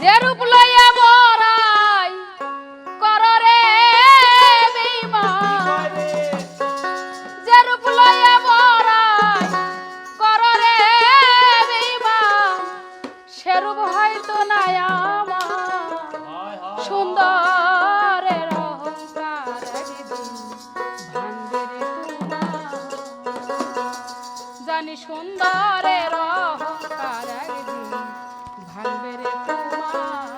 যে রূপ লইয়া রে বেঈমান যে রূপ কর রে বেঈমান সে রূপ হয়তো নাই আমার। সুন্দরের জানি সুন্দরের অহংকার একদিন থাকবে রে তোমার।